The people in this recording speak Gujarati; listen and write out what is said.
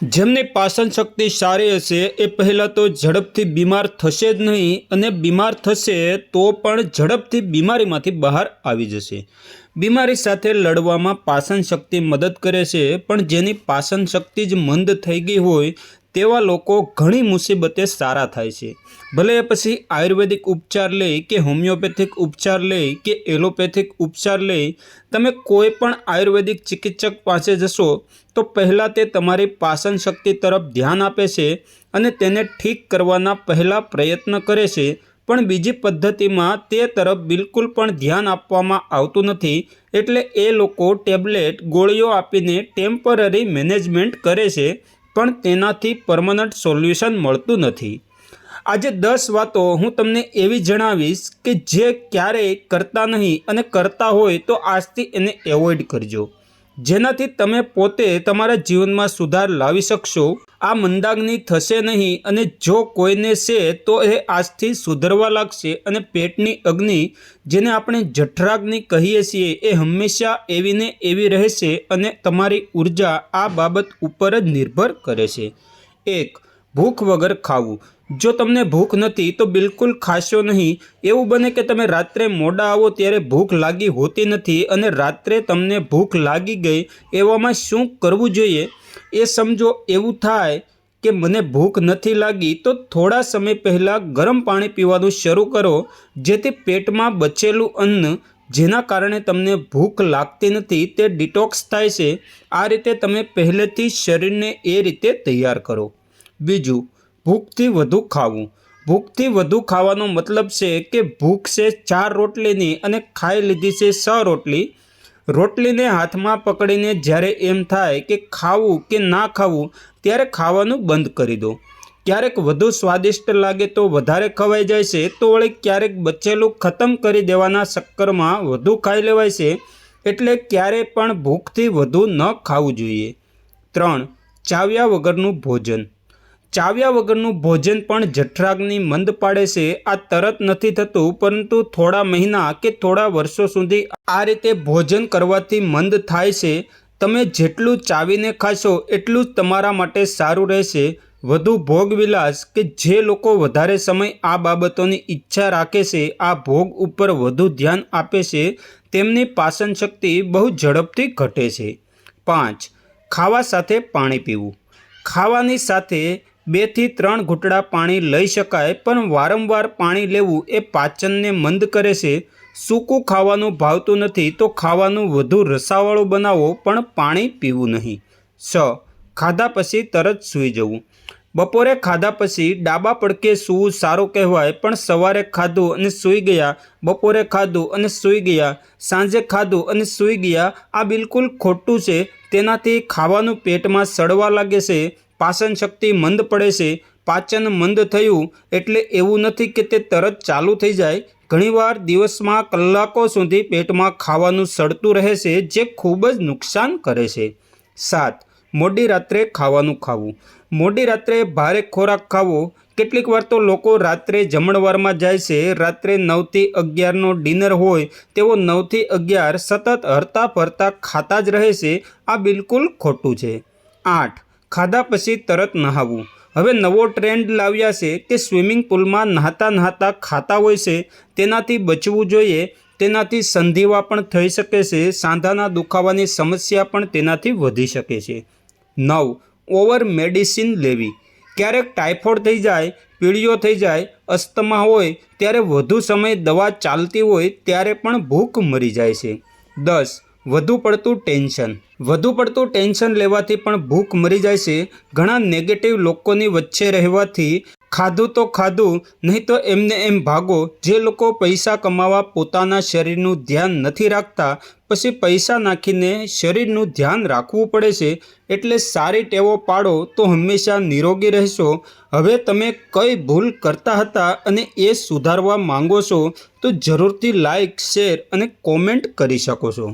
જેમની પાચન શક્તિ સારી હશે, એ પહેલાં તો ઝડપથી બીમાર થશે જ નહીં અને બીમાર થશે તો પણ ઝડપથી બીમારીમાંથી બહાર આવી જશે. બીમારી સાથે લડવામાં પાચન શક્તિ મદદ કરે છે, પણ જેની પાચન શક્તિ જ મંદ થઈ ગઈ હોય તેવા લોકો ઘણી મુસીબતે સારા થાય છે. ભલે પછી આયુર્વેદિક ઉપચાર લે કે હોમિયોપેથિક ઉપચાર લે કે એલોપેથિક ઉપચાર લે, તમે કોઈ પણ આયુર્વેદિક ચિકિત્સક પાસે જશો, તો પહેલાં તે તમારી પાચન શક્તિ તરફ ધ્યાન આપે છે અને તેને ઠીક કરવાના પહેલાં પ્રયત્ન કરે છે. પણ બીજી પદ્ધતિમાં તે તરફ બિલકુલ પણ ધ્યાન આપવામાં આવતું નથી, એટલે એ લોકો ટેબ્લેટ, ગોળીઓ આપીને ટેમ્પરરી મેનેજમેન્ટ કરે છે પણ તેનાથી પરમનન્ટ સોલ્યુશન મળતું નથી. આજે દસ વાતો હું તમને એવી જણાવીશ કે જે ક્યારેય કરતા નહીં અને કરતા હોય તો આજથી એને એવોઇડ કરજો. જેનાથી તમે પોતે તમારા જીવનમાં સુધાર લાવી શકશો. આ મંદાગ્નિ થશે નહીં અને જો કોઈને છે તો એ આજથી સુધરવા લાગશે અને પેટની અગ્નિ, જેને આપણે જઠરાગ્નિ કહીએ છીએ, એ હંમેશા એવીને એવી રહેશે અને તમારી ઊર્જા આ બાબત ઉપર જ નિર્ભર કરે છે. એક, ભૂખ વગર ખાવું. જો તમને ભૂખ નથી તો બિલકુલ ખાશો નહીં. એવું બને કે તમે રાત્રે મોડા આવો ત્યારે ભૂખ લાગી હોતી નથી અને રાત્રે તમને ભૂખ લાગી ગઈ એવામાં શું કરવું જોઈએ? એ સમજો, એવું થાય કે મને ભૂખ નથી લાગી, તો થોડા સમય પહેલાં ગરમ પાણી પીવાનું શરૂ કરો જેથી પેટમાં બચેલું અન્ન જેના કારણે તમને ભૂખ લાગતી નથી, તે ડિટોક્સ થાય છે. આ રીતે તમે પહેલેથી શરીરને એ રીતે તૈયાર કરો. બીજું, ભૂખથી વધુ ખાવું. ભૂખથી વધુ ખાવાનો મતલબ છે કે ભૂખ છે ચાર રોટલીની અને ખાઈ લીધી છે છ રોટલી. રોટલીને હાથમાં પકડીને જ્યારે એમ થાય કે ખાવું કે ના ખાવું, ત્યારે ખાવાનું બંધ કરી દો. ક્યારેક વધુ સ્વાદિષ્ટ લાગે તો વધારે ખવાઈ જાય છે, તો વળી ક્યારેક બચેલું ખતમ કરી દેવાના ચક્કરમાં વધુ ખાઈ લેવાય છે, એટલે ક્યારેય પણ ભૂખથી વધુ ન ખાવું જોઈએ. ત્રણ, ચાવ્યા વગરનું ભોજન. ચાવ્યા વગરનું ભોજન પણ જઠરાગ્નિ મંદ પાડે છે. આ તરત નથી થતું, પરંતુ થોડા મહિના કે થોડા વર્ષો સુધી આ રીતે ભોજન કરવાથી મંદ થાય છે. તમે જેટલું ચાવીને ખાશો, એટલું જ તમારા માટે સારું રહેશે. વધુ ભોગવિલાસ કે જે લોકો વધારે સમય આ બાબતોની ઈચ્છા રાખે છે, આ ભોગ ઉપર વધુ ધ્યાન આપે છે. તેમની પાચન શક્તિ બહુ ઝડપથી ઘટે છે. પાંચ, ખાવા સાથે પાણી પીવું. ખાવાની સાથે બેથી ત્રણ ઘૂંટડા પાણી લઈ શકાય, પણ વારંવાર પાણી લેવું એ પાચનને મંદ કરે છે. સૂકું ખાવાનું ભાવતું નથી તો ખાવાનું વધુ રસાવાળું બનાવો, પણ પાણી પીવું નહીં. છ. ખાધા પછી તરત સૂઈ જવું. બપોરે ખાધા પછી ડાબા પડકે સૂવું સારું કહેવાય, પણ સવારે ખાધું અને સૂઈ ગયા, બપોરે ખાધું અને સૂઈ ગયા, સાંજે ખાધું અને સૂઈ ગયા, આ બિલકુલ ખોટું છે. તેનાથી ખાવાનું પેટમાં સડવા લાગે છે. પાચન શક્તિ મંદ પડે છે, પાચન મંદ થયું એટલે એવું નથી કે તે તરત ચાલુ થઈ જાય. ઘણીવાર દિવસમાં કલાકો સુધી પેટમાં ખાવાનું સડતું રહે છે, જે ખૂબ જ નુકસાન કરે છે. સાત, મોડી રાત્રે ખાવાનું ખાવું. મોડી રાત્રે ભારે ખોરાક ખાવો. કેટલીક વાર તો લોકો રાત્રે જમણવારમાં જાય છે, રાત્રે નવથી અગિયારનો ડિનર હોય, તેઓ નવથી અગિયાર સતત હરતા ફરતા ખાતા જ રહે છે, આ બિલકુલ ખોટું છે. આઠ ખાધા પછી તરત નહાવું. હવે નવો ટ્રેન્ડ લાવ્યા છે કે સ્વિમિંગ પુલમાં નહાતા નહાતા ખાતા હોય છે, તેનાથી બચવું જોઈએ, તેનાથી સંધિવા પણ થઈ શકે છે, સાંધાના દુખાવાની સમસ્યા પણ તેનાથી વધી શકે છે. નવ ઓવર મેડિસિન લેવી. ક્યારેક ટાઇફોઇડ થઈ જાય, પીળીઓ થઈ જાય, અસ્થમા હોય, ત્યારે વધુ સમય દવા ચાલતી હોય, ત્યારે પણ ભૂખ મરી જાય છે. દસ વધુ પડતું ટેન્શન. વધુ પડતું ટેન્શન લેવાથી પણ ભૂખ મરી જાય છે. ઘણા નેગેટિવ લોકોની વચ્ચે રહેવાથી ખાધું તો ખાધું, નહીં તો એમને એમ ભાગો. જે લોકો પૈસા કમાવા પોતાના શરીરનું ધ્યાન નથી રાખતા, પછી પૈસા નાખીને શરીરનું ધ્યાન રાખવું પડે છે. એટલે સારી ટેવો પાડો તો હંમેશા નિરોગી રહેશો. હવે તમે કઈ ભૂલ કરતા હતા અને એ સુધારવા માંગો છો, તો જરૂરથી લાઇક શેર અને કોમેન્ટ કરી શકો છો.